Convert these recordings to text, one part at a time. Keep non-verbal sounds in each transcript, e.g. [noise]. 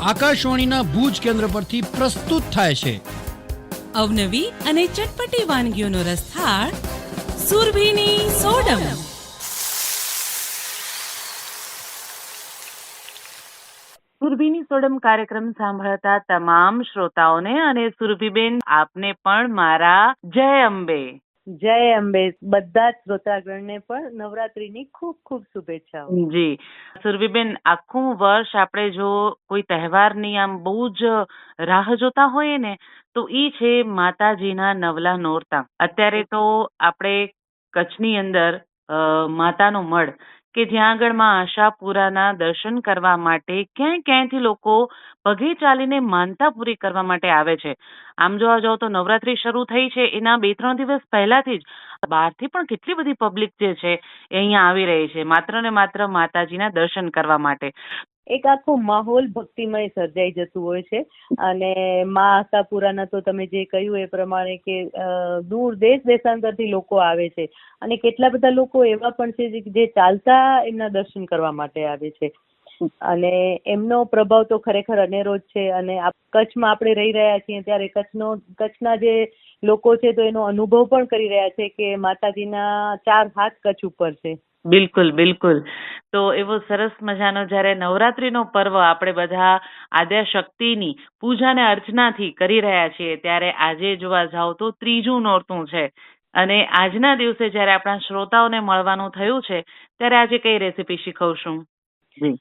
આકાશવાણીના ભુજ કેન્દ્ર પરથી પ્રસ્તુત થાય છે. અવનવી અને ચટપટી વાનગીઓનો રસથાળ સુરભીની સોડમ. સુરભીની સોડમ કાર્યક્રમ સાંભળતા તમામ શ્રોતાઓને અને સુરભીબેન આપને પણ મારા જય અંબે. જય અંબે બધા જ શ્રોતાગણને પણ નવરાત્રીની ખૂબ ખૂબ શુભેચ્છાઓ. જી. સુરભીબેન, આખું વર્ષ આપણે જો કોઈ તહેવારની આમ બહુ જ રાહ જોતા હોઈએ ને, તો ઈ છે માતાજીના નવલા નોરતા. અત્યારે તો આપણે કચ્છની અંદર માતાનો મઢ કે જ્યાં આગળમાં આશાપુરાના દર્શન કરવા માટે ક્યાંય ક્યાંયથી લોકો પગે ચાલીને માનતા પૂરી કરવા માટે આવે છે? આમ જોવા જાવ તો નવરાત્રી શરૂ થઈ છે. એના બે ત્રણ દિવસ પહેલાથી જ બહારથી પણ કેટલી બધી પબ્લિક જે છે એ અહીંયા આવી રહી છે. માત્ર ને માત્ર માતાજીના દર્શન કરવા માટે. એક આખો માહોલ ભક્તિમય સર્જાઈ જતું હોય છે. અને મા આશાપુરાના તો તમે જે કહ્યું એ પ્રમાણે કે દૂર દેશ દેશાંતરથી લોકો આવે છે. અને કેટલા બધા લોકો એવા પણ છે જે- ચાલતા એમના દર્શન કરવા માટે આવે છે. અને એમનો પ્રભાવ તો ખરેખર અનેરો જ છે. અને કચ્છમાં આપણે રહી રહ્યા છીએ ત્યારે કચ્છનો, કચ્છના જે લોકો છે તો એનો અનુભવ પણ કરી રહ્યા છે કે માતાજીના ચાર હાથ કચ્છ ઉપર છે. બિલકુલ બિલકુલ. તો એવો સરસ મજાનો જ્યારે નવરાત્રીનો પર્વ આપણે બધા આદ્યા શક્તિની પૂજા અને અર્ચનાથી કરી રહ્યા છીએ ત્યારે આજે જોવા જાવ તો ત્રીજું નોરતું છે. અને આજના દિવસે જ્યારે આપણા શ્રોતાઓને મળવાનું થયું છે ત્યારે આજે કઈ રેસીપી શીખવશું?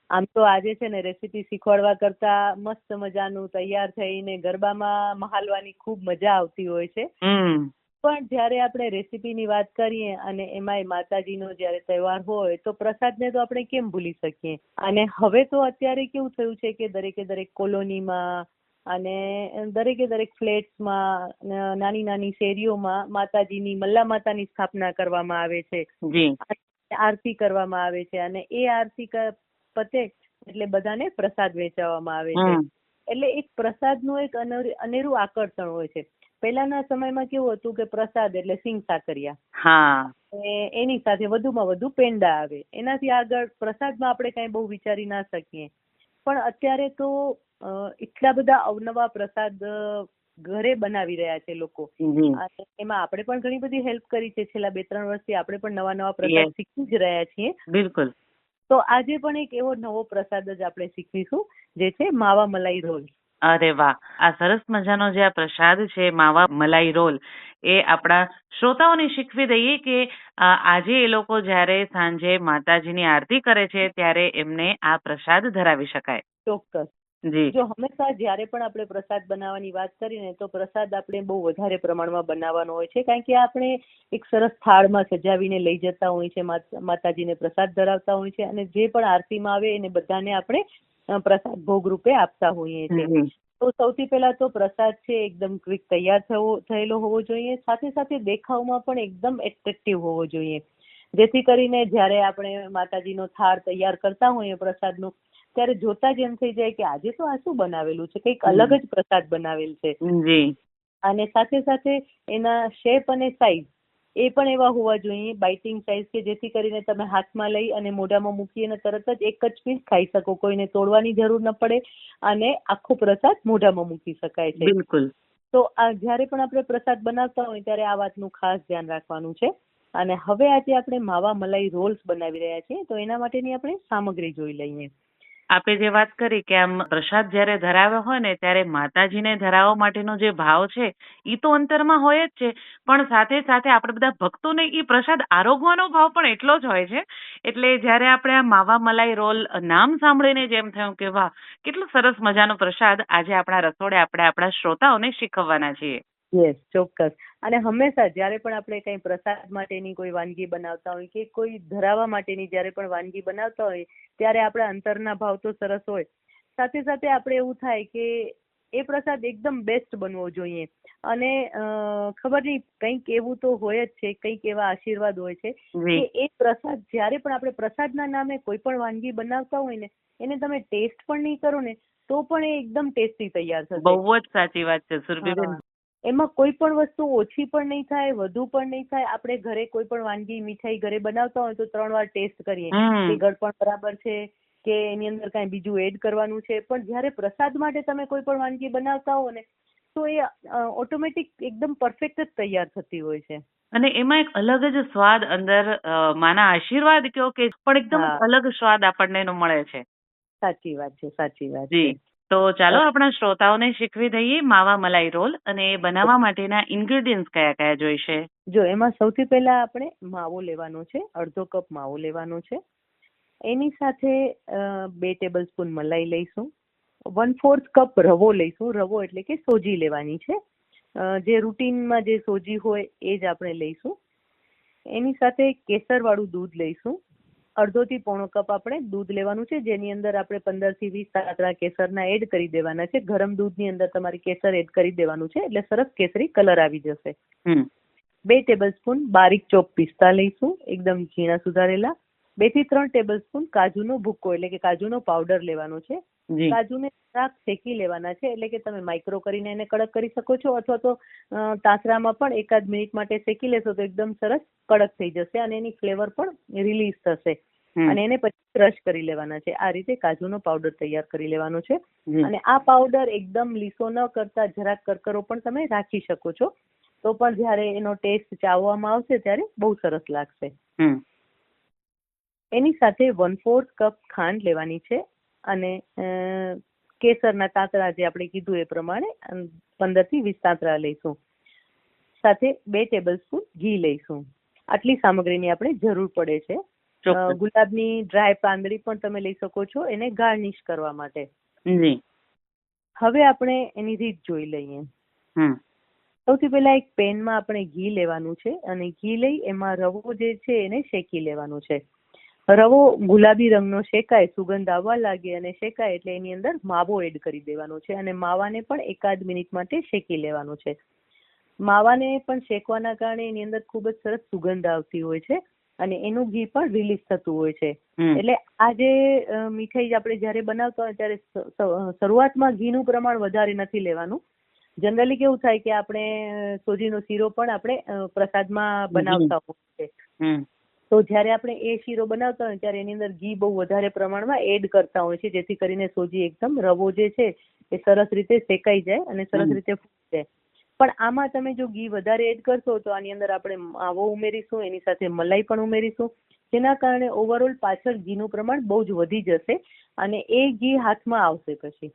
આમ તો આજે છે ને રેસીપી શીખવાડવા કરતા મસ્ત મજાનું તૈયાર થઈને ગરબામાં મહાલવાની ખૂબ મજા આવતી હોય છે. હમ. પણ જ્યારે આપણે રેસીપીની વાત કરીએ અને એમાંય માતાજીનો જ્યારે તહેવાર હોય તો પ્રસાદને તો આપણે કેમ ભૂલી શકીએ? અને હવે તો અત્યારે કેવું થયું છે કે દરેકે દરેક કોલોનીમાં અને દરેકે દરેક ફ્લેટ્સમાં નાની નાની શેરીઓમાં માતાજીની મલ્લા માતાની સ્થાપના કરવામાં આવે છે. આરતી કરવામાં આવે છે અને એ આરતી પતે એટલે બધાને પ્રસાદ વેચાવામાં આવે છે. એટલે એક પ્રસાદનું એક અનેરું આકર્ષણ હોય છે. પહેલાના સમયમાં કેવું હતું કે પ્રસાદ એટલે સિંગ સાકરિયા. હા. એની સાથે વધુમાં વધુ પેંડા આવે. એનાથી આગળ પ્રસાદમાં આપણે કઈ બહુ વિચારી ના શકીએ. પણ અત્યારે તો એટલા બધા અવનવા પ્રસાદ ઘરે બનાવી રહ્યા છે લોકો. એમાં આપણે પણ ઘણી બધી હેલ્પ કરી છે. છેલ્લા બે ત્રણ વર્ષથી આપણે પણ નવા નવા પ્રસાદ શીખી જ રહ્યા છીએ. બિલકુલ. તો આજે પણ એક એવો નવો પ્રસાદ જ આપણે શીખીશું જે છે માવા મલાઈ રોલ. અરે વાહ! આ સરસ મજાનો જે આ પ્રસાદ છે માવા મલાઈ રોલ એ આપણા શ્રોતાઓને શીખવી દઈએ કે અ, આજે એ લોકો જ્યારે સાંજે માતાજીની આરતી કરે છે ત્યારે એમને આ પ્રસાદ ધરાવી શકાય. ચોક્કસ. જી. જો હંમેશા જ્યારે પણ આપણે પ્રસાદ બનાવવાની વાત કરીએ તો પ્રસાદ આપણે બહુ વધારે પ્રમાણમાં બનાવવાનો હોય છે કારણ કે આપણે એક સરસ થાળમાં સજાવીને લઈ જતા હોય છે માત- માતાજીને પ્રસાદ ધરાવતા હોય છે અને જે પણ આરતીમાં આવે એને બધાને આપણે પ્રસાદ ભોગ રૂપે આપતા હોઈએ છીએ. તો સૌથી પહેલા તો પ્રસાદ છે એકદમ ક્વિક તૈયાર થવો થયેલો હોવો જોઈએ. સાથે સાથે દેખાવમાં પણ એકદમ એટ્રેક્ટિવ હોવો જોઈએ. જેથી કરીને જ્યારે આપણે માતાજીનો થાળ તૈયાર કરતા હોઈએ પ્રસાદનો ત્યારે જોતા જ એમ થઈ જાય કે આજે તો આ શું બનાવેલું છે? કંઈક અલગ જ પ્રસાદ બનાવેલ છે. અને સાથે સાથે એના શેપ અને સાઈઝ એ પણ એવા હોવા જોઈએ બાઇટિંગ સાઇઝ કે જેથી કરીને તમે હાથમાં લઈ અને મોઢામાં મૂકી અને તરત જ એક જ પીસ ખાઈ શકો. કોઈને તોડવાની જરૂર ન પડે અને આખો પ્રસાદ મોઢામાં મૂકી શકાય છે. બિલકુલ. તો આ જ્યારે પણ આપણે પ્રસાદ બનાવતા હોય ત્યારે આ વાતનું ખાસ ધ્યાન રાખવાનું છે. અને હવે આજે આપણે માવા મલાઈ રોલ્સ બનાવી રહ્યા છીએ તો એના માટેની આપણે સામગ્રી જોઈ લઈએ. આપે જે વાત કરી કે આમ પ્રસાદ જ્યારે ધરાવ્યો હોય ને, ત્યારે માતાજીને ધરાવવા માટેનો જે ભાવ છે, ઈ તો અંતરમાં હોય જ છે. પણ સાથે સાથે આપણે બધા ભક્તોને ઈ પ્રસાદ આરોગવાનો ભાવ પણ એટલો જ હોય છે. એટલે જ્યારે આપણે આ માવા મલાઈ રોલ નામ સાંભળીને જેમ થયું કે વાહ, કેટલો સરસ મજાનો પ્રસાદ આજે આપણા રસોડે આપણે આપણા શ્રોતાઓને શીખવવાના છીએ. યસ ચોક્કસ. અને હંમેશા જ્યારે પણ આપણે કંઈ પ્રસાદ માટેની કોઈ વાનગી બનાવતા હોય કે કોઈ ધરાવવા માટેની જ્યારે પણ વાનગી બનાવતા હોય ત્યારે આપણા અંતરના ભાવ તો સરસ હોય. સાથે સાથે આપણે એવું થાય કે એ પ્રસાદ એકદમ બેસ્ટ બનવો જોઈએ. અને ખબર નહીં કંઈક એવું તો હોય જ છે કંઈક એવા આશીર્વાદ હોય છે કે એ પ્રસાદ જ્યારે પણ આપણે પ્રસાદના નામે કોઈ પણ વાનગી બનાવતા હોય ને એને તમે ટેસ્ટ પણ નહીં કરો ને તો પણ એ એકદમ ટેસ્ટી તૈયાર થશે. બહુ જ સાચી વાત છે સુરભીબેન. એમાં કોઈ પણ વસ્તુ ઓછી પણ નહીં થાય વધુ પણ નહીં થાય. આપણે ઘરે કોઈ પણ વાનગી મીઠાઈ ઘરે બનાવતા હોય તો ત્રણ વાર ટેસ્ટ કરીએ. કે ગળપણ બરાબર છે કે એની અંદર કાંઈ બીજું એડ કરવાનું છે. પણ જ્યારે પ્રસાદ માટે તમે કોઈ પણ વાનગી બનાવતા હો ને તો એ ઓટોમેટિક એકદમ પરફેક્ટ જ તૈયાર થતી હોય છે. અને એમાં એક અલગ જ સ્વાદ અંદર માના આશીર્વાદ કયો કે પણ એકદમ અલગ સ્વાદ આપણને એનો મળે છે. સાચી વાત છે સાચી વાત છે. તો ચાલો આપણા શ્રોતાઓને શીખવી દઈએ માવા મલાઈ રોલ અને એ બનાવવા માટેના ઇન્ગ્રેડિયન્ટ્સ કયા કયા જોઈશે જો એમાં સૌથી પહેલા આપણે માવો લેવાનો છે અડધો કપ માવો લેવાનો છે. એની સાથે બે ટેબલ સ્પૂન મલાઈ લઈશું. વન ફોર્થ કપ રવો લઈશું. રવો એટલે કે સોજી લેવાની છે. જે રૂટીનમાં જે સોજી હોય એ જ આપણે લઈશું. એની સાથે કેસર વાળું દૂધ લઈશું. અડધોથી પોણો કપ આપણે દૂધ લેવાનું છે જેની અંદર આપણે પંદરથી વીસ તાતરા કેસરના એડ કરી દેવાના છે. ગરમ દૂધની અંદર તમારે કેસર એડ કરી દેવાનું છે એટલે સરસ કેસરી કલર આવી જશે. બે ટેબલ સ્પૂન બારીક ચોપ પિસ્તા લઈશું એકદમ ઝીણા સુધારેલા. બેથી ત્રણ ટેબલ સ્પૂન કાજુનો ભૂક્કો એટલે કે કાજુનો પાવડર લેવાનો છે. કાજુને જરાક શેકી લેવાના છે એટલે કે તમે માઇક્રો કરીને એને કડક કરી શકો છો અથવા તો તાસરામાં પણ એકાદ મિનિટ માટે શેકી લેશો તો એકદમ સરસ કડક થઈ જશે અને એની ફ્લેવર પણ રિલીઝ થશે. અને એને પછી ક્રશ કરી લેવાના છે. આ રીતે કાજુનો પાવડર તૈયાર કરી લેવાનો છે. અને આ પાવડર એકદમ લીસો ન કરતા જરાક કરકરો પણ તમે રાખી શકો છો. તો પણ જ્યારે એનો ટેસ્ટ ચાવવામાં આવશે ત્યારે બહુ સરસ લાગશે. એની સાથે વન ફોર્થ કપ ખાંડ લેવાની છે. અને કેસરના તાંતરા જે આપણે કીધું એ પ્રમાણે પંદરથી વીસ તાંતરા લઈશું. સાથે બે ટેબલ સ્પૂન ઘી લઈશું. આટલી સામગ્રીની આપણે જરૂર પડે છે. ગુલાબની ડ્રાય પાંદડી પણ તમે લઈ શકો છો એને ગાર્નિશ કરવા માટે. જી. હવે આપણે એની રીત જોઈ લઈએ. સૌથી પહેલા એક પેનમાં આપણે ઘી લેવાનું છે અને ઘી લઈ એમાં રવો જે છે એને શેકી લેવાનો છે. રવો ગુલાબી રંગનો શેકાય સુગંધ આવવા લાગે અને શેકાય એટલે એની અંદર માવો એડ કરી દેવાનો છે અને માવાને પણ એકાદ મિનિટ માટે શેકી લેવાનો છે. માવાને પણ શેકવાના કારણે એની અંદર ખૂબ જ સરસ સુગંધ આવતી હોય છે. અને એનું ઘી પણ રિલીઝ થતું હોય છે. એટલે આ જે મીઠાઈ આપણે જ્યારે બનાવતા હોય ત્યારે શરૂઆતમાં ઘીનું પ્રમાણ વધારે નથી લેવાનું. જનરલી કેવું થાય કે આપણે સોજીનો શીરો પણ આપણે પ્રસાદમાં બનાવતા હોઈએ છીએ. તો જ્યારે આપણે એ શીરો બનાવતા હોય ત્યારે એની અંદર ઘી બહુ વધારે પ્રમાણમાં એડ કરતા હોય છે જેથી કરીને સોજી એકદમ રવો જે છે એ સરસ રીતે શેકાઈ જાય અને સરસ રીતે ફૂટી જાય. પણ આમાં તમે જો ઘી વધારે એડ કરશો તો આની અંદર આપણે માવો ઉમેરીશું એની સાથે મલાઈ પણ ઉમેરીશું. જેના કારણે ઓવરઓલ પાછળ ઘીનું પ્રમાણ બહુ જ વધી જશે અને એ ઘી હાથમાં આવશે પછી.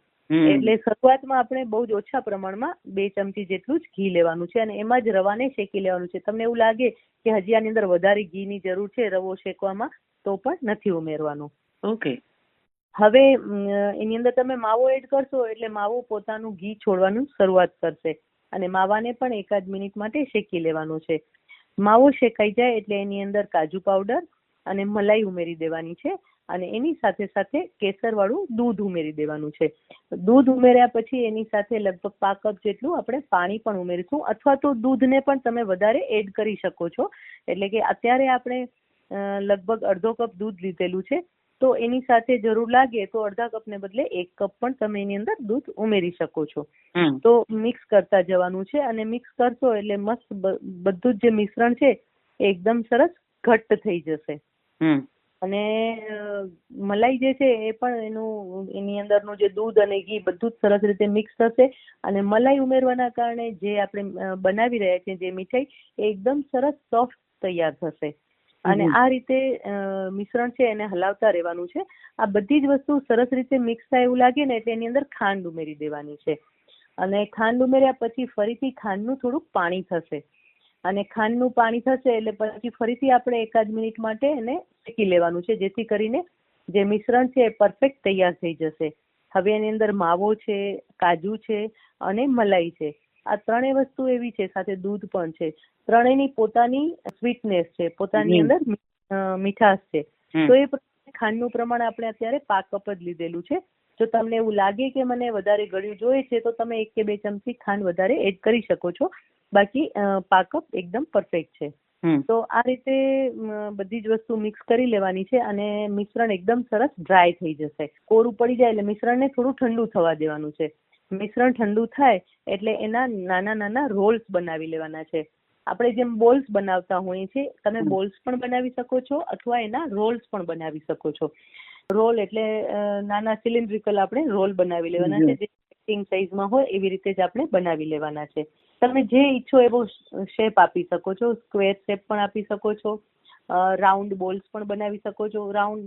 એટલે શરૂઆતમાં આપણે બહુ જ ઓછા પ્રમાણમાં બે ચમચી જેટલું જ ઘી લેવાનું છે અને એમાં જ રવાને શેકી લેવાનું છે. તમને એવું લાગે કે હજી આની અંદર વધારે ઘીની જરૂર છે રવો શેકવામાં તો પણ નથી ઉમેરવાનું. ઓકે. હવે એની અંદર તમે માવો એડ કરશો એટલે માવો પોતાનું ઘી છોડવાનું શરૂઆત કરશે. અને માવાને પણ એકાદ મિનિટ માટે શેકી લેવાનું છે. માવો શેકાઈ જાય એટલે એની અંદર કાજુ પાવડર અને મલાઈ ઉમેરી દેવાની છે અને એની સાથે સાથે કેસર વાળું દૂધ ઉમેરી દેવાનું છે. દૂધ ઉમેર્યા પછી એની સાથે લગભગ પા કપ જેટલું આપણે પાણી પણ ઉમેરીશું અથવા તો દૂધને પણ તમે વધારે એડ કરી શકો છો. એટલે કે અત્યારે આપણે લગભગ અડધો કપ દૂધ લીધેલું છે. તો એની સાથે જરૂર લાગે તો અડધા કપને બદલે એક કપ પણ તમે એની અંદર દૂધ ઉમેરી શકો છો. તો મિક્સ કરતા જવાનું છે અને મિક્સ કરશો એટલે મસ્ત બધું જ જે મિશ્રણ છે એકદમ સરસ ઘટ્ટ થઈ જશે. અને મલાઈ જે છે એ પણ એનું એની અંદરનું જે દૂધ અને ઘી બધું જ સરસ રીતે મિક્સ થશે અને મલાઈ ઉમેરવાના કારણે જે આપણે બનાવી રહ્યા છીએ જે મીઠાઈ એ એકદમ સરસ સોફ્ટ તૈયાર થશે. અને આ રીતે મિશ્રણ છે એને હલાવતા રહેવાનું છે. આ બધી જ વસ્તુ સરસ રીતે મિક્સ થાય એવું લાગે ને એટલે એની અંદર ખાંડ ઉમેરી દેવાની છે. અને ખાંડ ઉમેર્યા પછી ફરીથી ખાંડનું થોડુંક પાણી થશે. અને ખાંડનું પાણી થશે એટલે પછી ફરીથી આપણે એકાદ મિનિટ માટે એને શેકી લેવાનું છે જેથી કરીને જે મિશ્રણ છે એ પરફેક્ટ તૈયાર થઈ જશે. હવે એની અંદર માવો છે કાજુ છે અને મલાઈ છે. આ ત્રણેય વસ્તુ એવી છે સાથે દૂધ પણ છે. ત્રણેયની પોતાની સ્વીટનેસ છે પોતાની અંદર મીઠાશ છે. તો એ પ્રમાણે ખાંડનું પ્રમાણ આપણે અત્યારે પાક અપ જ લીધેલું છે. જો તમને એવું લાગે કે મને વધારે ગળ્યું જોઈએ છે તો તમે એક કે બે ચમચી ખાંડ વધારે એડ કરી શકો છો. બાકી કપ એકદમ પરફેક્ટ છે. તો આ રીતે બધી જ વસ્તુ મિક્સ કરી લેવાની છે અને મિશ્રણ એકદમ સરસ ડ્રાય થઈ જશે. કોરું પડી જાય એટલે મિશ્રણને થોડું ઠંડુ થવા દેવાનું છે. મિશ્રણ ઠંડુ થાય એટલે એના નાના નાના રોલ્સ બનાવી લેવાના છે. આપણે જેમ બોલ્સ બનાવતા હોઈએ છીએ તમે બોલ્સ પણ બનાવી શકો છો અથવા એના રોલ્સ પણ બનાવી શકો છો. રોલ એટલે નાના સિલિન્ડ્રિકલ આપણે રોલ બનાવી લેવાના છે જે કટિંગ સાઈઝમાં હોય એવી રીતે જ આપણે બનાવી લેવાના છે. તમે જે ઈચ્છો એવો શેપ આપી શકો છો સ્ક્વેર શેપ પણ આપી શકો છો રાઉન્ડ બોલ્સ પણ બનાવી શકો છો. રાઉન્ડ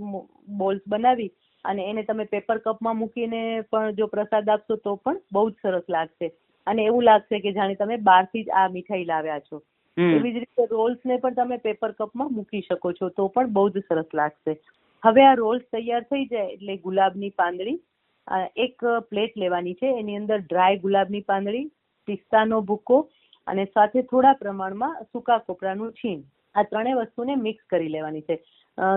બોલ્સ બનાવી અને એને તમે પેપર કપમાં મૂકીને પણ જો પ્રસાદ આપશો તો પણ બહુ જ સરસ લાગશે. અને એવું લાગશે કે જાણે તમે બહારથી જ આ મીઠાઈ લાવ્યા છો. એવી જ રીતે રોલ્સને પણ તમે પેપર કપમાં મૂકી શકો છો તો પણ બહુ જ સરસ લાગશે. હવે આ રોલ્સ તૈયાર થઈ જાય એટલે ગુલાબની પાંદડી એક પ્લેટ લેવાની છે. એની અંદર ડ્રાય ગુલાબની પાંદડી પિસ્તાનો ભૂકો અને સાથે થોડા પ્રમાણમાં સૂકા કોપરાનું છીણ. આ ત્રણેય વસ્તુને મિક્સ કરી લેવાની છે.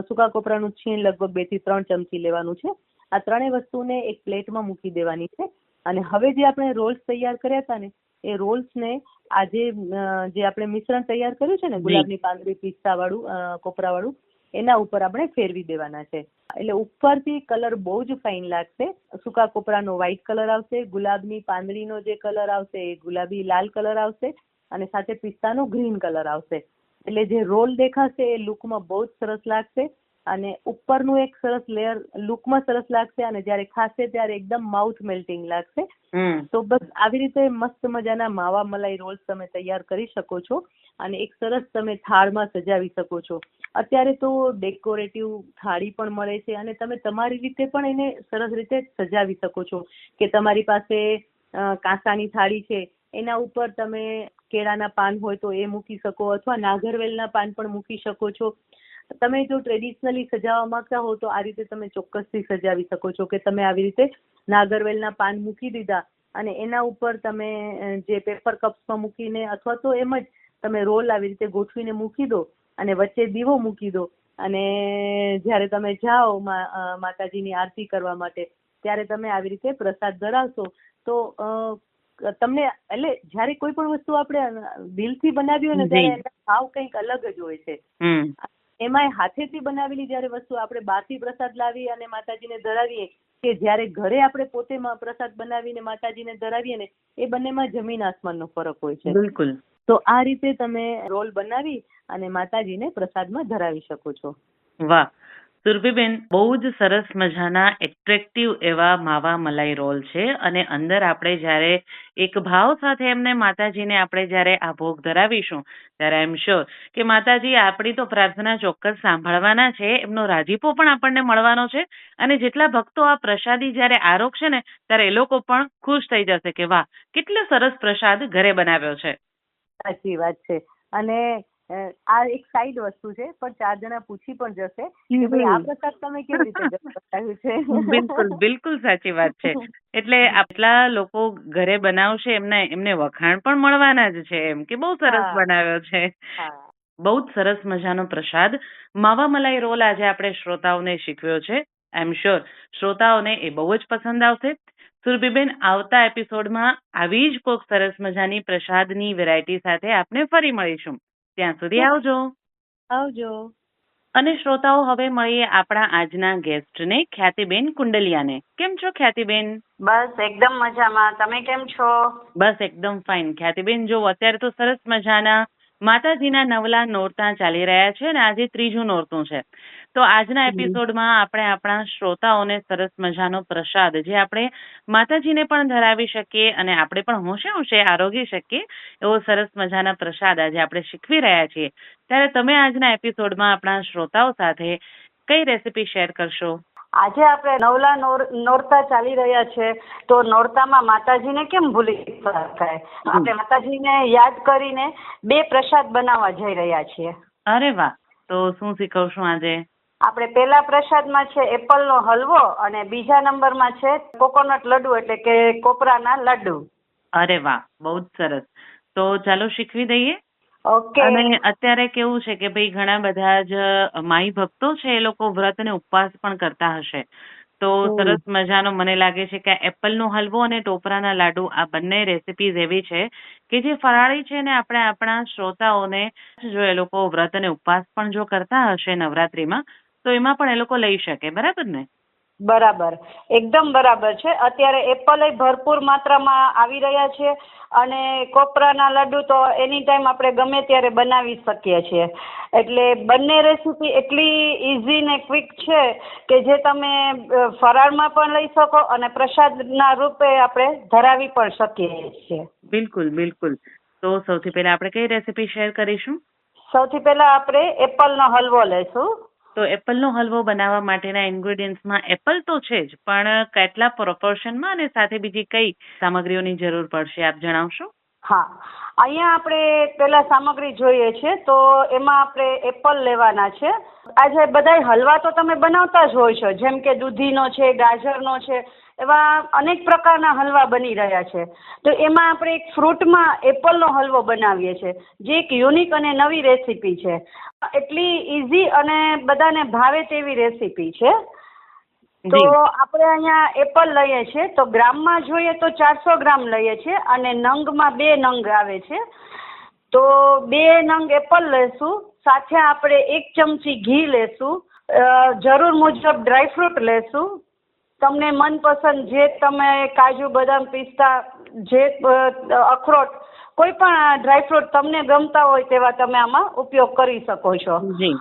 સૂકા કોપરાનું છીણ લગભગ બેથી ત્રણ ચમચી લેવાનું છે. આ ત્રણેય વસ્તુને એક પ્લેટમાં મૂકી દેવાની છે. અને હવે જે આપણે રોલ્સ તૈયાર કર્યા હતા ને એ રોલ્સને આજે જે આપણે મિશ્રણ તૈયાર કર્યું છે ને ગુલાબની પાંદડી પિસ્તા વાળું કોપરા વાળું એના ઉપર આપણે ફેરવી દેવાના છે. એટલે ઉપરથી કલર બહુ જ ફાઇન લાગશે. સૂકા કોપરાનો વ્હાઇટ કલર આવશે ગુલાબની પાંદડીનો જે કલર આવશે એ ગુલાબી લાલ કલર આવશે અને સાથે પિસ્તાનો ગ્રીન કલર આવશે. એટલે જે રોલ દેખાશે એ લુકમાં બહુ જ સરસ લાગશે અને ઉપરનું એક સરસ લેયર લુકમાં સરસ લાગશે અને જ્યારે ખાશે ત્યારે એકદમ માઉથ મેલ્ટિંગ લાગશે. તો બસ આવી રીતે મસ્ત મજાના માવા મલાઈ રોલ્સ તમે તૈયાર કરી શકો છો અને એક સરસ તમે થાળમાં સજાવી શકો છો. અત્યારે તો ડેકોરેટિવ થાળી પણ મળે છે અને તમે તમારી રીતે પણ એને સરસ રીતે સજાવી શકો છો કે તમારી પાસે કાંસાની થાળી છે એના ઉપર તમે કેળાના પાન હોય તો એ મૂકી શકો અથવા નાગરવેલના પાન પણ મૂકી શકો છો. તમે જો ટ્રેડિશનલી સજાવવા માંગતા હો તો આ રીતે તમે ચોક્કસથી સજાવી શકો છો કે તમે આવી રીતે નાગરવેલના પાન મૂકી દીધા અને એના ઉપર તમે જે પેપર કપ્સમાં મૂકીને અથવા તો એમ જ તમે રોલ આવી રીતે ગોઠવીને મૂકી દો અને વચ્ચે દીવો મૂકી દો અને જ્યારે તમે જાઓ માતાજીની આરતી કરવા માટે, ત્યારે તમે આવી રીતે પ્રસાદ ધરાવશો તો તમને એટલે જ્યારે કોઈ પણ વસ્તુ આપણે દિલથી બનાવી હોય ને ત્યારે એનો ભાવ કંઈક અલગ જ હોય છે. એમાં એમાંય હાથેથી બનાવેલી જ્યારે વસ્તુ આપણે બહારથી પ્રસાદ લાવી અને માતાજીને ધરાવીએ કે જ્યારે ઘરે આપણે પોતે પ્રસાદ બનાવીને માતાજીને ધરાવીએ ને એ બંનેમાં જમીન આસમાનનો ફરક હોય છે. બિલકુલ. તો આ રીતે તમે રોલ બનાવી અને માતાજીને પ્રસાદમાં ધરાવી શકો છો. વાહ. સુરભીબેન બહુ જ સરસ મજાના એટ્રેક્ટિવ એવા માવા મલાઈ રોલ છે અને અંદર આપણે જ્યારે એક ભાવ સાથે એમને માતાજીને આપણે જ્યારે આ ભોગ ધરાવીશું, ત્યારે આઈ એમ શ્યોર કે માતાજી આપણી તો પ્રાર્થના ચોક્કસ સાંભળવાના છે, એમનો રાજીપો પણ આપણને મળવાનો છે અને જેટલા ભક્તો આ પ્રસાદી જ્યારે આરોગશે ને, ત્યારે એ લોકો પણ ખુશ થઈ જશે કે વાહ, કેટલો સરસ પ્રસાદ ઘરે બનાવ્યો છે. સાચી વાત છે. અને આ એક સાઈડ વસ્તુ છે પણ ચાર જણા પૂછી પણ જશે કે ભાઈ આ પ્રસાદ તમે કેવી રીતે [laughs] બતાવ્યું છે? બિલકુલ બિલકુલ સાચી વાત છે. એટલે આટલા લોકો ઘરે બનાવશે એમને એમને વખાણ પણ મળવાના જ છે એમ કે બહુ સરસ બનાવ્યો છે. બહુ જ સરસ મજાનો પ્રસાદ. માવા મલાઈ રોલ આજે આપણે શ્રોતાઓને શીખવ્યો છે આઈ એમ શ્યોર શ્રોતાઓને એ બહુ જ પસંદ આવશે. સુરભીબેન આવતા એપિસોડમાં આવી જ કોઈક સરસ મજાની પ્રસાદની વેરાયટી સાથે આપણે ફરી મળીશું. ત્યાં સુધી આવજો. આવજો. અને શ્રોતાઓ હવે મળીએ આપણા આજના ગેસ્ટને ખ્યાતિબેન કુંડલિયાને. કેમ છો ખ્યાતિબેન? બસ એકદમ મજામાં. તમે કેમ છો? બસ એકદમ ફાઇન. ખ્યાતિબેન જો અત્યારે તો સરસ મજાના માતાજીના નવલા નોરતા ચાલી રહ્યા છે અને આજે ત્રીજું નોરતું છે. તો આજના એપિસોડમાં આપણે આપણા શ્રોતાઓને સરસ મજાનો પ્રસાદ જે આપણે માતાજીને પણ ધરાવી શકીએ અને આપણે પણ હોંશે હોંશે આરોગી શકીએ એવો સરસ મજાના પ્રસાદ આજે આપણે શીખવી રહ્યા છીએ. ત્યારે તમે આજના એપિસોડમાં આપણા શ્રોતાઓ સાથે કઈ રેસીપી શેર કરશો? આજે આપણે નવલા નોર નોરતા ચાલી રહ્યા છે તો નોરતામાં માતાજીને કેમ ભૂલી શકાય આપણે માતાજીને યાદ કરીને બે પ્રસાદ બનાવવા જઈ રહ્યા છીએ. અરે વાહ! તો શું શીખવશું આજે? આપણે પહેલા પ્રસાદમાં છે એપલનો હલવો અને બીજા નંબરમાં છે કોકોનટ લડ્ડુ એટલે કે કોપરાના લડ્ડુ. અરે વાહ બહુ જ સરસ. તો ચાલો શીખવી દઈએ? ઓકે. અને અત્યારે કેવું છે કે ભાઈ ઘણા બધા જ માઈ ભક્તો છે એ લોકો વ્રત અને ઉપવાસ પણ કરતા હશે. તો સરસ મજાનો મને લાગે છે કે એપલ નો હલવો અને ટોપરાના લાડુ આ બંને રેસીપીઝ એવી છે કે જે ફરાળી છે ને આપણે આપણા શ્રોતાઓને જો એ લોકો વ્રત અને ઉપવાસ પણ જો કરતા હશે નવરાત્રીમાં તો એમાં પણ એ લોકો લઈ શકે બરાબર ને? બરાબર. એકદમ બરાબર છે. અત્યારે એપલ ભરપૂર માત્રામાં આવી રહ્યા છે અને કોપરાના લડ્ડુ તો એની ટાઈમ આપણે ગમે ત્યારે બનાવી શકીએ છીએ. એટલે બંને રેસીપી એટલી ઇઝી ને ક્વિક છે કે જે તમે ફરાળમાં પણ લઈ શકો અને પ્રસાદના રૂપે આપણે ધરાવી પણ શકીએ છીએ. બિલકુલ બિલકુલ. તો સૌથી પહેલા આપણે કઈ રેસીપી શેર કરીશું? સૌથી પહેલા આપણે એપલનો હલવો લેશું તો એપલનો હલવો બનાવવા માટેના ઇન્ગ્રેડિયન્ટ્સમાં એપલ તો છે જ, પણ કેટલા પ્રોપોર્શનમાં અને સાથે બીજી કઈ સામગ્રીઓની જરૂર પડશે આપ જણાવશો? હા, અહીંયા આપણે પેલા સામગ્રી જોઈએ છે, તો એમાં આપણે એપલ લેવાના છે. આજે બધાય હલવા તો તમે બનાવતા જ હોય છો, જેમ કે દૂધીનો છે, ગાજરનો છે એવા અનેક પ્રકારના હલવા બની રહ્યા છે. તો એમાં આપણે એક ફ્રૂટમાં એપલનો હલવો બનાવીએ છીએ જે એક યુનિક અને નવી રેસીપી છે. એટલી ઇઝી અને બધાને ભાવે તેવી રેસીપી છે. તો આપણે અહીંયા એપલ લઈએ છીએ તો ગ્રામમાં જોઈએ તો ચારસો ગ્રામ લઈએ છીએ અને નંગમાં બે નંગ આવે છે. તો બે નંગ એપલ લેશું સાથે આપણે એક ચમચી ઘી લેશું જરૂર મુજબ ડ્રાયફ્રૂટ લેશું તમને મનપસંદ જે તમે કાજુ બદામ પિસ્તા જે અખરોટ કોઈ પણ ડ્રાયફ્રૂટ તમને ગમતા હોય તેવા તમે આમાં ઉપયોગ કરી શકો છો. જી.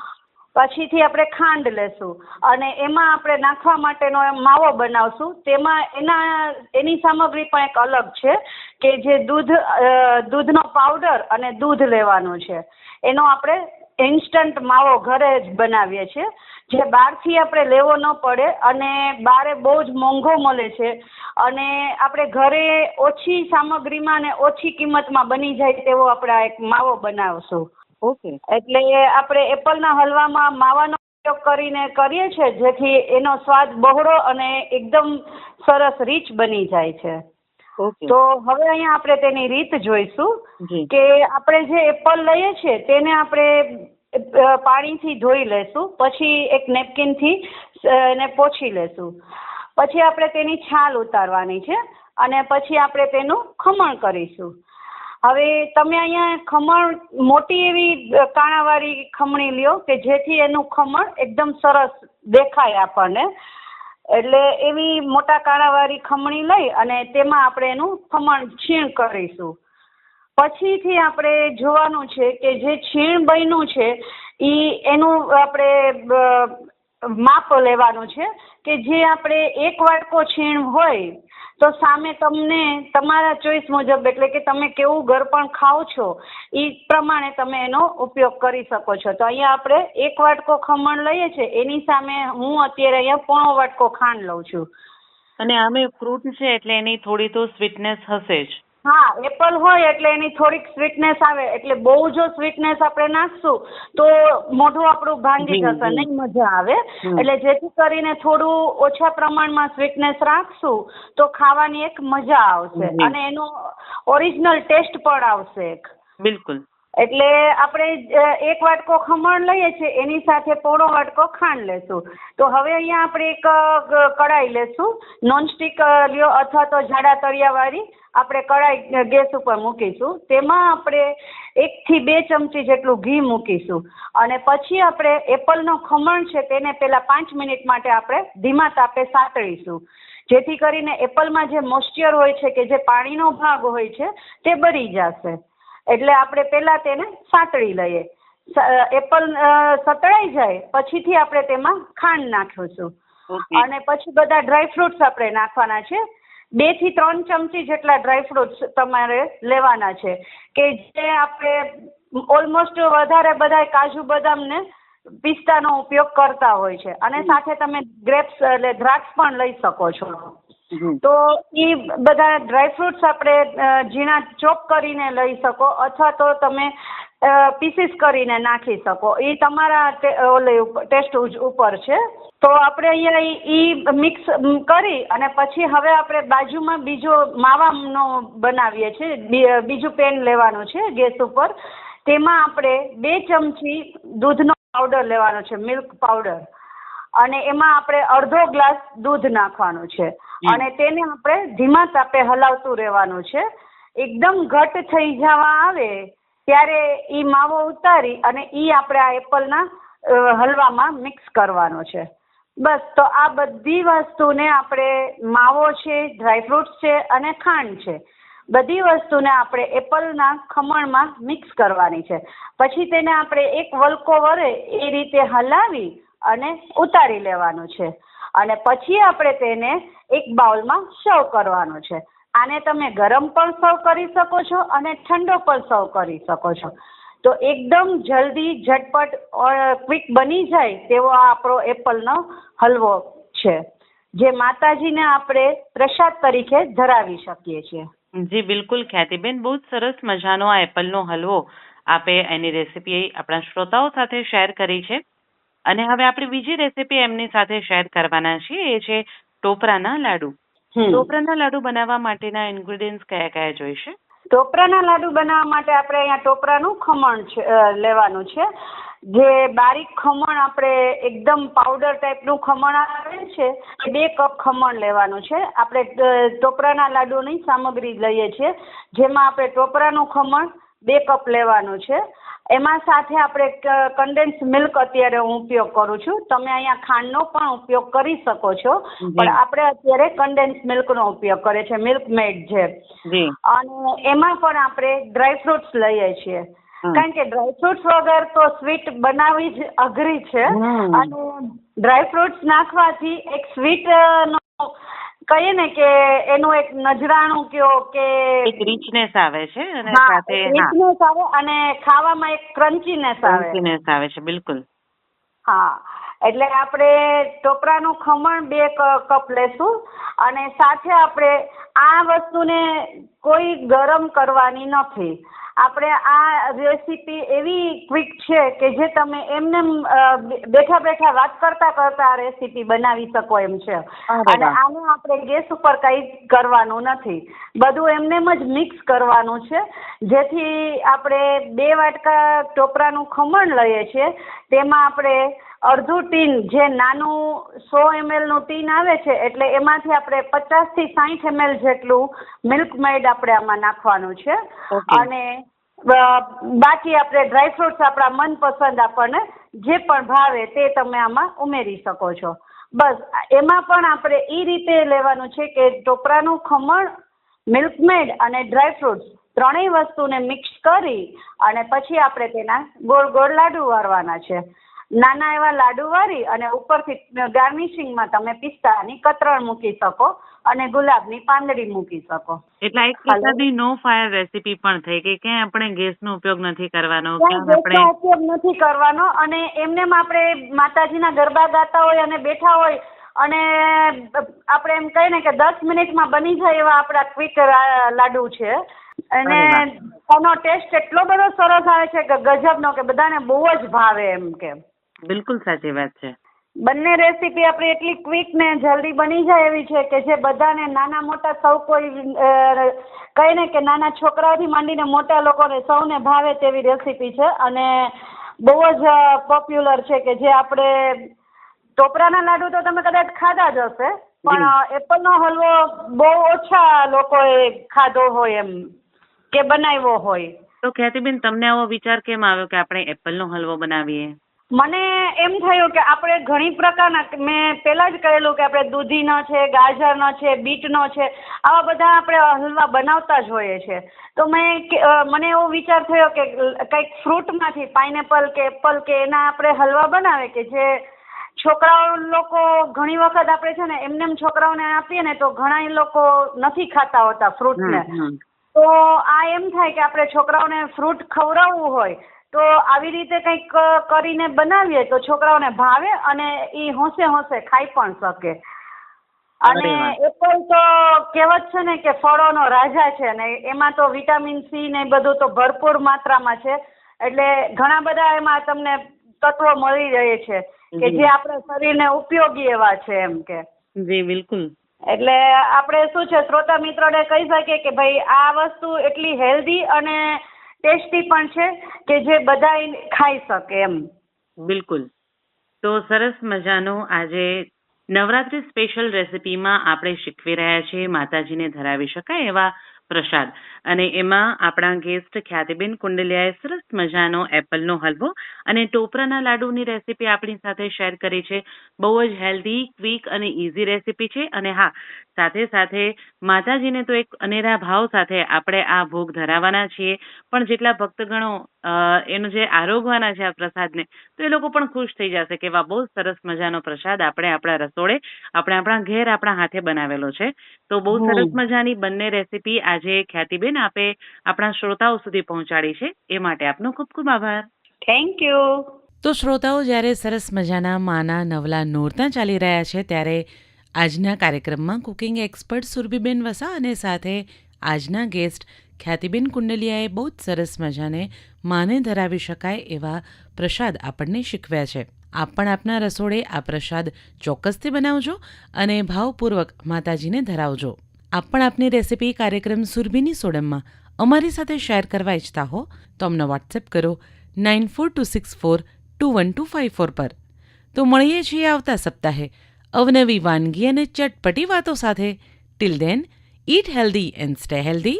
પછીથી આપણે ખાંડ લેશું. અને એમાં આપણે નાખવા માટેનો માવો બનાવશું. તેમાં એના એની સામગ્રી પણ એક અલગ છે કે જે દૂધ દૂધનો પાવડર અને દૂધ લેવાનું છે. એનો આપણે ઇન્સ્ટન્ટ માવો ઘરે જ બનાવીએ છીએ. જે બહારથી આપણે લેવો ન પડે અને બારે બહુ જ મોંઘો મળે છે. અને આપણે ઘરે ઓછી સામગ્રીમાં અને ઓછી કિંમતમાં બની જાય તેવો આપણે આ એક માવો બનાવશું. ઓકે. એટલે આપણે એપલના હલવામાં માવાનો ઉપયોગ કરીને કરીએ છીએ જેથી એનો સ્વાદ બહોળો અને એકદમ સરસ રીચ બની જાય છે. તો હવે અહીંયા આપણે તેની રીત જોઈશું કે આપણે જે એપલ લઈએ છીએ તેને આપણે પાણીથી ધોઈ લેશું, પછી એક નેપકિનથી એને પોછી લેશું. પછી આપણે તેની છાલ ઉતારવાની છે અને પછી આપણે તેનું ખમણ કરીશું. હવે તમે અહીંયા ખમણ, મોટી એવી કાણાવાળી ખમણી લ્યો કે જેથી એનું ખમણ એકદમ સરસ દેખાય આપણને. એટલે એવી મોટા કાણાવાળી ખમણી લઈ અને તેમાં આપણે એનું ખમણ છીણ કરીશું. પછીથી આપણે જોવાનું છે કે જે છીણ બન્યું છે એ એનું આપણે માપ લેવાનું છે કે જે આપણે એક વાટકો છીણ હોય, તો સામે તમને તમારા ચોઈસ મુજબ, એટલે કે તમે કેવું ગળપણ ખાઓ છો એ પ્રમાણે તમે એનો ઉપયોગ કરી શકો છો. તો અહીંયા આપણે એક વાટકો ખમણ લઈએ છીએ એની સામે હું અત્યારે અહીંયા પોણો વાટકો ખાંડ લઉં છું. અને આમે ફ્રૂટ છે, એટલે એની થોડી તો સ્વીટનેસ હશે જ. હા એપલ હોય એટલે એની થોડીક સ્વીટનેસ આવે એટલે બહુ જો સ્વીટનેસ આપણે નાખશું તો મોઢું આપણું ભાંગી જશે. નહીં મજા આવે. એટલે જેથી કરીને થોડું ઓછા પ્રમાણમાં સ્વીટનેસ રાખશું તો ખાવાની એક મજા આવશે. અને એનો ઓરિજિનલ ટેસ્ટ પણ આવશે એક. બિલકુલ. એટલે આપણે એક વાટકો ખમણ લઈએ છીએ, એની સાથે પોણો વાટકો ખાંડ લેશું. તો હવે અહીંયા આપણે એક કડાઈ લેશું. નોનસ્ટિક લ્યો, અથવા તો જાડા તળિયાવાળી આપણે કડાઈ ગેસ ઉપર મૂકીશું. તેમાં આપણે એકથી બે ચમચી જેટલું ઘી મૂકીશું. અને પછી આપણે એપલનો ખમણ છે તેને પહેલાં પાંચ મિનિટ માટે આપણે ધીમા તાપે સાતળીશું. જેથી કરીને એપલમાં જે મોઇશ્ચર હોય છે કે જે પાણીનો ભાગ હોય છે, તે બળી જશે. એટલે આપણે પહેલાં તેને સાંતળી લઈએ. એપલ સતળાઈ જાય પછીથી આપણે તેમાં ખાંડ નાખીશું. અને પછી બધા ડ્રાય ફ્રૂટ્સ આપણે નાખવાના છે. બેથી ત્રણ ચમચી જેટલા ડ્રાય ફ્રૂટ્સ તમારે લેવાના છે. કે જે આપણે ઓલમોસ્ટ વધારે બધા કાજુ બદામ ને પિસ્તાનો ઉપયોગ કરતા હોય છે. અને સાથે તમે ગ્રેપ્સ એટલે દ્રાક્ષ પણ લઈ શકો છો. તો એ બધા ડ્રાય ફ્રૂટ્સ આપણે ઝીણા ચોપ કરીને લઈ શકો અથવા તો તમે પીસીસ કરીને નાખી શકો. એ તમારા ટેસ્ટ ઉપર છે. તો આપણે અહીંયા એ મિક્સ કરી અને પછી હવે આપણે બાજુમાં બીજો માવાનો બનાવીએ છીએ. બીજું પેન લેવાનું છે ગેસ ઉપર. તેમાં આપણે બે ચમચી દૂધનો પાવડર લેવાનો છે મિલ્ક પાવડર અને એમાં આપણે અડધો ગ્લાસ દૂધ નાખવાનું છે. અને તેને આપણે ધીમા તાપે હલાવતું રહેવાનું છે. એકદમ ઘટ થઈ જવા આવે, ત્યારે એ માવો ઉતારી અને એ આપણે આ એપલના હલવામાં મિક્સ કરવાનો છે. બસ, તો આ બધી વસ્તુને આપણે માવો છે ડ્રાયફ્રુટ્સ છે અને ખાંડ છે. બધી વસ્તુને આપણે એપલના ખમણમાં મિક્સ કરવાની છે. પછી તેને આપણે એક વલકો વરે એ રીતે હલાવી અને ઉતારી લેવાનું છે. અને પછી આપણે તેને એક બાઉલમાં સર્વ કરવાનો છે. આને તમે ગરમ પણ સર્વ કરી શકો છો અને ઠંડો પણ સર્વ કરી શકો છો. તો એકદમ જલ્દી, ઝટપટ ક્વિક બની જાય તેવો આ આપણો એપલનો હલવો છે. જે માતાજીને આપણે પ્રસાદ તરીકે ધરાવી શકીએ છીએ. જી, બિલકુલ ખ્યાતિબેન, બહુ જ સરસ મજાનો આ એપલનો હલવો આપે એની રેસીપી આપણા શ્રોતાઓ સાથે શેર કરી છે. અને હવે આપણે બીજી રેસીપી એમની સાથે શેર કરવાના છીએ એ છે ટોપરાના લાડુ. ટોપરાના લાડુ બનાવવા માટેના ઇન્ગ્રેડિયન્ટ્સ કયા કયા જોઈશે? ટોપરાના લાડુ બનાવવા માટે આપણે અહીંયા ટોપરાનું ખમણ છે લેવાનું છે. જે બારીક ખમણ આપણે એકદમ પાવડર ટાઈપનું ખમણ આવે છે બે કપ ખમણ લેવાનું છે. આપણે ટોપરાના લાડુની સામગ્રી લઈએ છીએ જેમાં આપણે ટોપરાનું ખમણ બે કપ લેવાનું છે. એમાં સાથે આપણે કન્ડેન્સ મિલ્ક અત્યારે હું ઉપયોગ કરું છું. તમે અહીંયા ખાંડનો પણ ઉપયોગ કરી શકો છો પણ આપણે અત્યારે કન્ડેન્સ મિલ્કનો ઉપયોગ કરીએ છીએ મિલ્ક મેડ છે. અને એમાં પણ આપણે ડ્રાયફ્રુટ્સ લઈએ છીએ. કારણ કે ડ્રાયફ્રુટ્સ વગર તો સ્વીટ બનાવવી જ અઘરી છે. અને અને ડ્રાયફ્રુટ્સ નાખવાથી એક સ્વીટ નો કહીએ ને કે એનું એક નજરાણું કયો કે એક રીચનેસ આવે છે અને સાથે એક આવે અને ખાવામાં એક ક્રન્ચીનેસ આવે. ક્રન્ચીનેસ આવે છે બિલકુલ. હા એટલે આપણે ટોપરાનું ખમણ બે કપ લેશું અને સાથે આપણે આ વસ્તુને કોઈ ગરમ કરવાની નથી. આપણે આ રેસીપી એવી ક્વિક છે કે જે તમે એમને બેઠા બેઠા વાત કરતા કરતા આ રેસીપી બનાવી શકો એમ છે. અને. આને આપણે ગેસ ઉપર કંઈ કરવાનું નથી. બધું એમનેમ જ મિક્સ કરવાનું છે. જેથી આપણે બે વાટકા ટોપરાનું ખમણ લઈએ છીએ. તેમાં આપણે અડધું ટીન જે નાનું સો નું ટીન આવે છે એટલે એમાંથી આપણે પચાસથી સાઠ એમએલ જેટલું મિલ્ક મેડ આપણે આમાં નાખવાનું છે. અને બાકી આપણે ડ્રાયફ્રુટ્સ આપણા મનપસંદ આપણને જે પણ ભાવે તે તમે આમાં ઉમેરી શકો છો. બસ એમાં પણ આપણે એ રીતે લેવાનું છે કે ટોપરાનું ખમણ મિલ્કમેડ અને ડ્રાયફ્રુટ્સ ત્રણેય વસ્તુને મિક્સ કરી અને પછી આપણે તેના ગોળ ગોળ લાડુ વાળવાના છે. નાના એવા લાડુ વાળી અને ઉપરથી ગાર્નિશિંગમાં તમે પિસ્તાની કતરણ મૂકી શકો અને ગુલાબની પાંદડી મૂકી શકો. એટલે એક પ્રકારની નો ફાયર રેસીપી પણ થઈ કે ક્યાંય આપણે ગેસનો ઉપયોગ નથી કરવાનો ક્યાંય આપણે ઉપયોગ નથી કરવાનો અને એમનેમ આપણે માતાજીના ગરબા ગાતા હોય અને બેઠા હોય અને આપણે એમ કહીએ ને કે દસ મિનિટમાં બની જાય એવા આપણા ક્વિક લાડુ છે. અને એનો ટેસ્ટ એટલો બધો સરસ આવે છે કે ગજબનો કે બધાને બહુ જ ભાવે એમ કે. બિલકુલ સાચી વાત છે. બંને રેસીપી આપણી એટલી ક્વિક ને જલ્દી બની જાય એવી છે કે જે બધાને નાના મોટા સૌ કોઈ કહે ને કે નાના છોકરાઓથી માંડીને મોટા લોકોને સૌને ભાવે તેવી રેસીપી છે. અને બહુ જ પોપ્યુલર છે કે જે આપણે ટોપરાના લાડુ તો તમે કદાચ ખાધા જ હશે પણ એપલનો હલવો બહુ ઓછા લોકોએ ખાધો હોય એમ કે બનાવ્યો હોય. તો ખ્યાતિબેન તમને આવો વિચાર કેમ આવ્યો કે આપણે એપલનો હલવો બનાવીએ? મને એમ થયું કે આપણે ઘણી પ્રકારના મેં પહેલાં જ કહેલું કે આપણે દૂધીનો છે ગાજરનો છે બીટનો છે આવા બધા આપણે હલવા બનાવતા જ હોઈએ છીએ તો મેં મને એવો વિચાર થયો કે કંઈક ફ્રૂટમાંથી પાઇનેપલ કે એપલ કે એના આપણે હલવા બનાવે કે જે છોકરાઓ લોકો ઘણી વખત આપણે છે ને એમને એમ છોકરાઓને આપીએ ને તો ઘણા એ લોકો નથી ખાતા હોતા ફ્રૂટને. તો આ એમ થાય કે આપણે છોકરાઓને ફ્રૂટ ખવડાવવું હોય તો આવી રીતે કંઈક કરીને બનાવીએ તો છોકરાઓને ભાવે અને એ હોંશે હોંશે ખાઈ પણ શકે. અને. એપલ તો કહેવત છે ને કે ફળોનો રાજા છે ને એમાં તો વિટામિન સી ને બધું તો ભરપૂર માત્રામાં છે. એટલે ઘણા બધા એમાં તમને તત્વો મળી રહે છે કે જે. આપણા શરીરને ઉપયોગી એવા છે એમ કે. જી બિલકુલ. એટલે આપણે શું છે શ્રોતા મિત્રોને કહી શકીએ કે ભાઈ આ વસ્તુ એટલી હેલ્ધી અને ટેસ્ટી પણ છે કે જે બધા ખાઈ શકે એમ. બિલકુલ. તો સરસ મજાનું આજે નવરાત્રી સ્પેશિયલ રેસીપીમાં આપણે શીખવી રહ્યા છીએ. માતાજીને ધરાવી શકાય એવા પ્રસાદ. અને એમાં આપણા ગેસ્ટ ખ્યાતિબેન કુંડલિયાએ સરસ મજાનો એપલનો હલવો અને ટોપરાના લાડુની રેસીપી આપણી સાથે શેર કરી છે. બહુ જ હેલ્ધી ક્વિક અને ઇઝી રેસીપી છે. અને હા, સાથે સાથે માતાજીને તો એક અનેરા ભાવ સાથે આપણે આ ભોગ ધરાવવાના છીએ. પણ જેટલા ભક્તગણો અ, એનું જે આરોગવાના છે આ પ્રસાદને તો એ લોકો પણ ખુશ થઈ જશે કે વાહ બહુ સરસ મજાનો પ્રસાદ આપણે આપણા રસોડે આપણે આપણા ઘેર આપણા હાથે બનાવેલો છે. તો બહુ સરસ મજાની બંને રેસીપી આજે ખ્યાતિબેન આપે આપણા શ્રોતાઓ સુધી પહોંચાડી છે. એ માટે આપનો ખૂબ ખૂબ આભાર. થેન્ક યુ તો શ્રોતાઓ જ્યારે સરસ મજાના માના નવલા નોરતા ચાલી રહ્યા છે ત્યારે આજના કાર્યક્રમમાં કુકિંગ એક્સપર્ટ સુરભીબેન વસા અને સાથે આજના ગેસ્ટ ખ્યાતિબેન કુંડલિયાએ બહુ જ સરસ મજાને માને ધરાવી શકાય એવા પ્રસાદ આપણને શીખવ્યા છે. આપ પણ આપના રસોડે આ પ્રસાદ ચોક્કસથી બનાવજો અને ભાવપૂર્વક માતાજીને ધરાવજો. આપ પણ આપની રેસિપી કાર્યક્રમ સુરભીની સોડમમાં અમારી સાથે શેર કરવા ઈચ્છતા હો, તો અમને વોટ્સએપ કરો nine four two six four two one two five four પર. તો મળીએ છીએ આવતા સપ્તાહે અવનવી વાનગી અને ચટપટી વાતો સાથે. Till then eat healthy and stay healthy